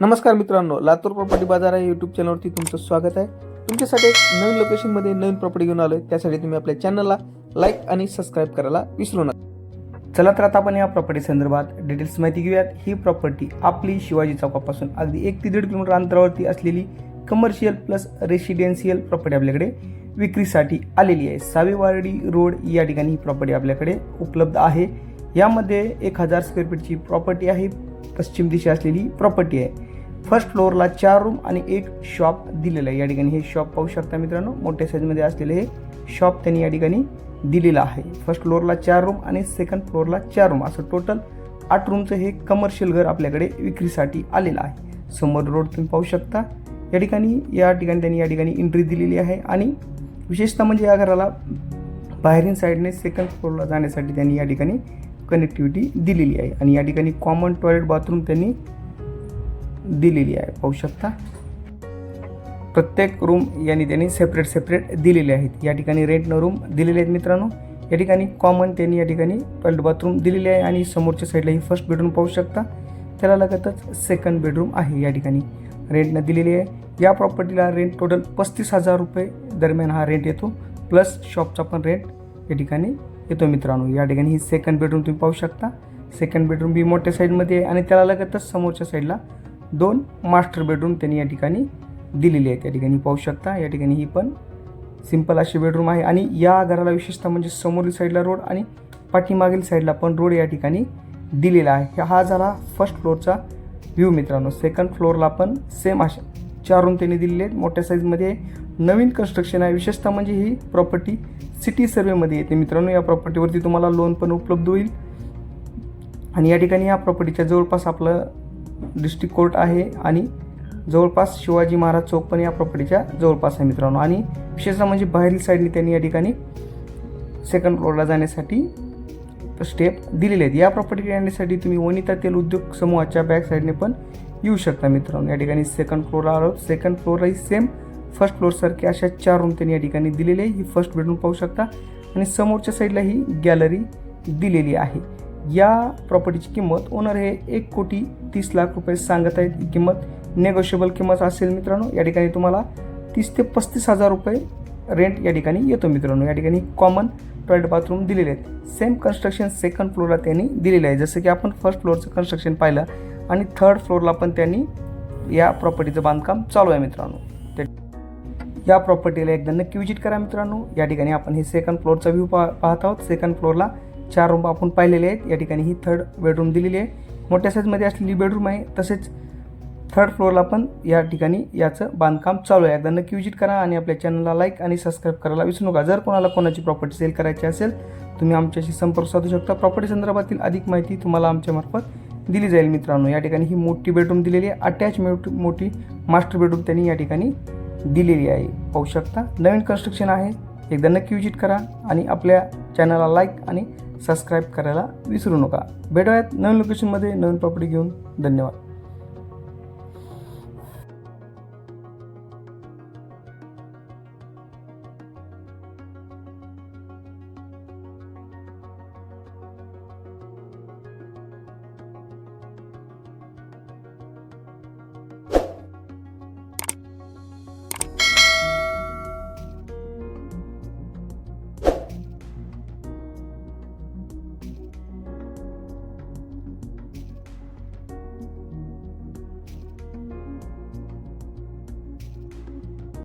नमस्कार मित्रांनो लातूर प्रॉपर्टी बाजार आहे यूट्यूब चॅनलवरती तुमचं स्वागत आहे. तुमच्यासाठी एक नवीन लोकेशनमध्ये नवीन प्रॉपर्टी घेऊन आलो आहे त्यासाठी तुम्ही आपल्या चॅनलला लाईक आणि सबस्क्राईब करायला विसरू नका. चला तर आता आपण या प्रॉपर्टी संदर्भात डिटेल्स माहिती घेऊयात. ही प्रॉपर्टी आपली शिवाजी चौकापासून अगदी एक ते दीड किलोमीटर अंतरावरती असलेली कमर्शियल प्लस रेसिडेन्शियल प्रॉपर्टी आपल्याकडे विक्रीसाठी आलेली आहे. सावेवाडी रोड या ठिकाणी ही प्रॉपर्टी आपल्याकडे उपलब्ध आहे. यामध्ये एक हजार स्क्वेअर फीटची प्रॉपर्टी आहे. पश्चिम दिशा असलेली प्रॉपर्टी आहे. फर्स्ट फ्लोअरला चार रूम आणि एक शॉप दिलेलं आहे. या ठिकाणी हे शॉप पाहू शकता मित्रांनो मोठ्या साईजमध्ये असलेले हे शॉप त्यांनी या ठिकाणी दिलेलं आहे. फर्स्ट फ्लोअरला चार रूम आणि सेकंड फ्लोअरला चार रूम. असं टोटल आठ रूमचं हे कमर्शियल घर आपल्याकडे विक्रीसाठी आलेलं आहे. समोर रोड तुम्ही पाहू शकता. या ठिकाणी या ठिकाणी त्यांनी या ठिकाणी एंट्री दिलेली आहे आणि विशेषतः म्हणजे या घराला बाहेरील साईडने सेकंड फ्लोअरला जाण्यासाठी त्यांनी या ठिकाणी कनेक्टिव्हिटी दिलेली आहे. आणि या ठिकाणी कॉमन टॉयलेट बाथरूम त्यांनी दिलेली आहे. पाहू शकता. प्रत्येक रूम यांनी त्यांनी सेपरेट सेपरेट दिलेले आहेत. या ठिकाणी रेंटनं रूम दिलेले आहेत मित्रांनो. या ठिकाणी कॉमन त्यांनी या ठिकाणी टॉयलेट बाथरूम दिलेले आहे आणि समोरच्या साईडला ही फर्स्ट बेडरूम पाहू शकता. त्याला लगतच सेकंड बेडरूम आहे या ठिकाणी. रेंटनं दिलेली आहे. या प्रॉपर्टीला रेंट टोटल पस्तीस हजार रुपये दरम्यान हा रेंट येतो. प्लस शॉपचा पण रेंट या ठिकाणी येतो मित्रांनो. या ठिकाणी ही सेकंड बेडरूम तुम्ही पाहू शकता. सेकंड बेडरूम बी मोठ्या साईडमध्ये आहे आणि त्याला लगतच समोरच्या साईडला दोन मास्टर बेडरूम त्यांनी या ठिकाणी दिलेली आहेत. या ठिकाणी पाहू शकता या ठिकाणी ही पण सिंपल अशी बेडरूम आहे. आणि या घराला विशेषतः म्हणजे समोरील साईडला रोड आणि पाठीमागील साईडला पण रोड या ठिकाणी दिलेला आहे. हा झाला फर्स्ट फ्लोअरचा व्ह्यू मित्रांनो. सेकंड फ्लोअरला पण सेम अशा चार रूम त्यांनी दिलेले आहेत. मोठ्या साईजमध्ये नवीन कन्स्ट्रक्शन आहे. विशेषतः म्हणजे ही प्रॉपर्टी सिटी सर्वेमध्ये येते. मित्रांनो या प्रॉपर्टीवरती तुम्हाला लोन पण उपलब्ध होईल. आणि या ठिकाणी या प्रॉपर्टीच्या जवळपास आपलं डिस्ट्रिक्ट कोर्ट आहे आणि जवळपास शिवाजी महाराज चौक पण या प्रॉपर्टीच्या जवळपास आहे मित्रांनो. आणि विशेषतः म्हणजे बाहेरील साईडने त्यांनी या ठिकाणी सेकंड फ्लोअरला जाण्यासाठी स्टेप दिलेले आहेत. या प्रॉपर्टी येण्यासाठी तुम्ही वनिता तेल उद्योग समूहाच्या बॅक साईडने पण येऊ शकता मित्रांनो. या ठिकाणी सेकंड फ्लोअरला आलो. सेकंड फ्लोअरलाही सेम फर्स्ट फ्लोअरसारखे अशा चार रूम त्यांनी या ठिकाणी दिलेले आहे. ही फर्स्ट बेडरूम पाहू शकता. आणि समोरच्या साईडला ही गॅलरी दिलेली आहे. या प्रॉपर्टीची किंमत ओनर हे एक कोटी तीस लाख रुपये सांगत आहेत. ही किंमत नेगोशिएबल किंमत असेल मित्रांनो या ठिकाणी तुम्हाला तीस ते पस्तीस हजार रुपये रेंट या ठिकाणी येतो मित्रांनो. या ठिकाणी कॉमन टॉयलेट बाथरूम दिलेले आहेत. सेम कन्स्ट्रक्शन सेकंड फ्लोअरला त्यांनी दिलेलं आहे. जसं की आपण फर्स्ट फ्लोअरचं कन्स्ट्रक्शन पाहिलं आणि थर्ड फ्लोअरला पण त्यांनी या प्रॉपर्टीचं बांधकाम चालू आहे मित्रांनो. ते या प्रॉपर्टीला एकदा नक्की विजिट करा मित्रांनो. या ठिकाणी आपण हे सेकंड फ्लोअरचा व्ह्यू पा पाहत आहोत. सेकंड फ्लोअरला चार रूम आपण पाहिलेले आहेत. या ठिकाणी ही थर्ड बेडरूम दिलेली आहे. मोठ्या साईजमध्ये असलेली बेडरूम आहे. तसेच थर्ड फ्लोअरला पण या ठिकाणी याचं बांधकाम चालू आहे. एकदा नक्की विजिट करा आणि आपल्या चॅनलला लाईक आणि सबस्क्राईब करायला विसरू नका. जर कोणाला कोणाची प्रॉपर्टी सेल करायची असेल तुम्ही आमच्याशी संपर्क साधू शकता. प्रॉपर्टी संदर्भातील अधिक माहिती तुम्हाला आमच्यामार्फत दिली जाईल मित्रांनो. या ठिकाणी ही मोठी बेडरूम दिलेली आहे. अटॅच मोठी मास्टर बेडरूम त्यांनी या ठिकाणी दिलेली आहे. पाहू शकता. नवीन कन्स्ट्रक्शन आहे. एकदा नक्की विजिट करा आणि आपल्या चॅनलला लाईक आणि सबस्क्राईब करायला विसरू नका. भेटूयात नवीन लोकेशनमध्ये नवीन प्रॉपर्टी घेऊन. धन्यवाद.